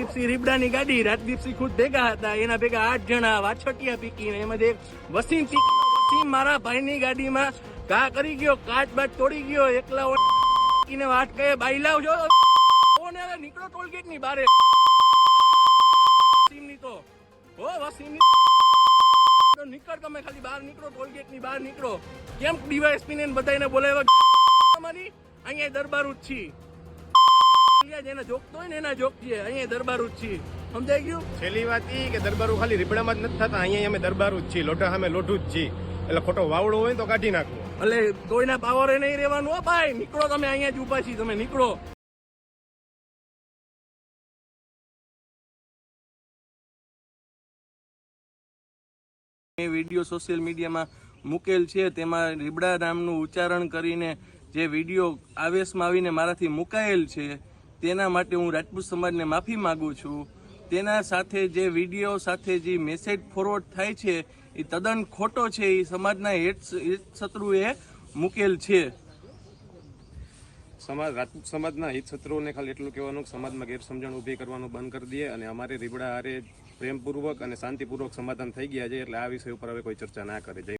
રાજદીપસિંહ રીબડાની ગાડી રાજદીપસિંહ ખુદ ભેગા હતા. એના ભેગા આઠ જણા વાછટિયા પીકીને એમાંથી એક વસીમ વસીમ મારા ભાઈની ગાડીમાં ઘા કરી ગયો, કાચ બાચ તોડી ગયો, એકલા ઓળખીને વાટ કહે, બાઈ લાવજો નીકળો ટોલગેટની બારે. વસીમની તો. હો, વસીમની નીકળ તમે ખાલી, બહાર નીકળો ટોલગેટની બહાર નીકળો. કેમ ડીવાયએસપી ને બધાને બોલાવ્યા? તમારી? અહીંયા દરબારું જ છી. અહીંયા જેને જોગતો હોય ને એના જોગ છે અહીંયા દરબારું જ છીએ. સમજાઈ ગયું? છેલ્લી વાત એ કે દરબારો ખાલી રીપડામાં જ નથી થતા. અહીંયા અમે દરબારું જ છીએ. લોટા સામે લોઢું જ છીએ. એટલે ખોટો વાવડો હોય તો કાઢી નાખવો. એટલે કોઈના પાવરે નહીં રહેવાનું. હો ભાઈ નીકળો તમે અહીંયા જ ઊભા છીએ. તમે નીકળો. વીડિયો સોશિયલ મીડિયામાં મૂકેલ છે. તેમાં રીબડા નામનું ઉચ્ચારણ કરીને જે વીડિયો આવેશમાં આવીને મારાથી મુકાયેલ છે. તેના માટે હું રાજપૂત સમાજને માફી માગું છું. તેના સાથે જે વીડિયો સાથે જે મેસેજ ફોરવર્ડ થાય છે, એ તદ્દન ખોટો છે, એ સમાજના હેત શત્રુએ મૂકેલ છે. સમાજ, રાજપૂત સમાજના હિત શત્રુઓને ખાલી એટલું કહેવાનું કે સમાજમાં ગેરસમજણ ઊભી કરવાનું બંધ કરી દઈએ અને અમારે રીબડા હારે પ્રેમપૂર્વક અને શાંતિપૂર્વક સમાધાન થઈ ગયા છે એટલે આ વિષય ઉપર હવે કોઈ ચર્ચા ના કરે.